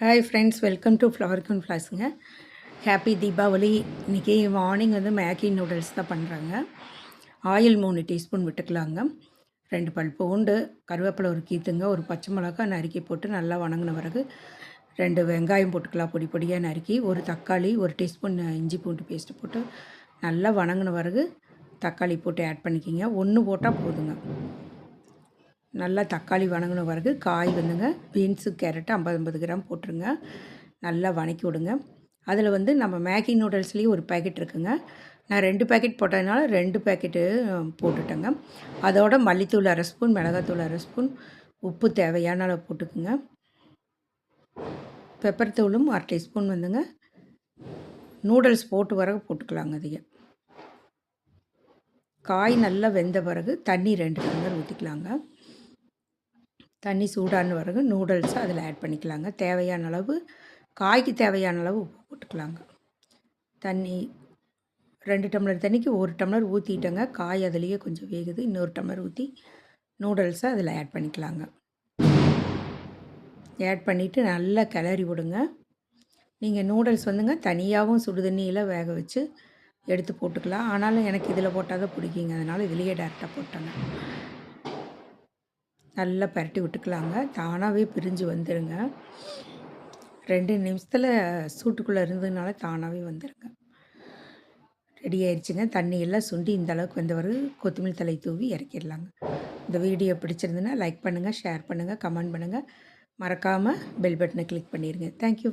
Hi friends welcome to flower gun ஃப்ளாஸுங்க happy Deepavali இன்றைக்கி morning வந்து Maggi noodles தான் பண்ணுறாங்க ஆயில் மூணு டீஸ்பூன் விட்டுக்கலாங்க. ரெண்டு பல் பூண்டு கருவேப்பிலை ஒரு கீத்துங்க ஒரு பச்சை மிளகா நறுக்கி போட்டு நல்லா வணங்கின பிறகு ரெண்டு வெங்காயம் போட்டுக்கலாம் பொடி பொடியாக நறுக்கி ஒரு தக்காளி ஒரு டீஸ்பூன் இஞ்சி பூண்டு பேஸ்ட்டு போட்டு நல்லா வணங்கின பிறகு தக்காளி போட்டு ஆட் பண்ணிக்கிங்க. ஒன்று போட்டால் போதுங்க. நல்லா தக்காளி வணங்கின பிறகு காய் வந்துங்க. பீன்ஸு கேரட்டு ஐம்பது ஐம்பது கிராம் போட்டுருங்க. நல்லா வணக்கி விடுங்க. அதில் வந்து நம்ம மேகி நூடுல்ஸ்லேயும் ஒரு பேக்கெட் இருக்குங்க. நான் ரெண்டு பேக்கெட் போட்டதுனால ரெண்டு பேக்கெட்டு போட்டுட்டேங்க. அதோட மல்லித்தூள் அரை ஸ்பூன் மிளகாத்தூள் அரை ஸ்பூன் உப்பு தேவையான அளவு போட்டுக்குங்க. பெப்பர் தூளும் அரை டீஸ்பூன் வந்துங்க. நூடுல்ஸ் போட்டு பிறகு போட்டுக்கலாங்க அதிகம் காய் நல்லா வெந்த பிறகு தண்ணி ரெண்டு டம்ளர் ஊற்றிக்கலாங்க தண்ணி சூடான பிறகு நூடுல்ஸை அதில் ஆட் பண்ணிக்கலாங்க. தேவையான அளவு காய்க்கு தேவையான அளவு உப்பு போட்டுக்கலாங்க. தண்ணி ரெண்டு டம்ளர் தண்ணிக்கு ஒரு டம்ளர் ஊற்றிட்டேங்க காய் அதுலேயே கொஞ்சம் வேகுது இன்னொரு டம்ளர் ஊற்றி நூடுல்ஸை அதில் ஆட் பண்ணிக்கலாங்க. ஆட் பண்ணிவிட்டு நல்லா கிளறி விடுங்க. நீங்கள் நூடுல்ஸ் வந்துங்க தனியாகவும் சுடுதண்ணியில் வேக வச்சு எடுத்து போட்டுக்கலாம். ஆனாலும் எனக்கு இதில் போட்டால் தான் பிடிக்குங்க. அதனால் இதுலேயே டேரெக்டாக போட்டேங்க. நல்லா பரட்டி விட்டுக்கலாங்க. தானாகவே பிரிஞ்சு வந்துடுங்க ரெண்டு நிமிஷத்தில் சூட்டுக்குள்ளே இருந்ததுனால தானாகவே வந்துடுங்க ரெடி ஆயிடுச்சுங்க. தண்ணியெல்லாம் சுண்டி இந்த அளவுக்கு வந்தவர் கொத்தமல்லி தலை தூவி இறக்கிடலாங்க. இந்த வீடியோ பிடிச்சிருந்துன்னா லைக் பண்ணுங்கள் ஷேர் பண்ணுங்கள் கமெண்ட் பண்ணுங்கள் மறக்காமல் பெல் பட்டனை கிளிக் பண்ணிடுங்க தேங்க்யூ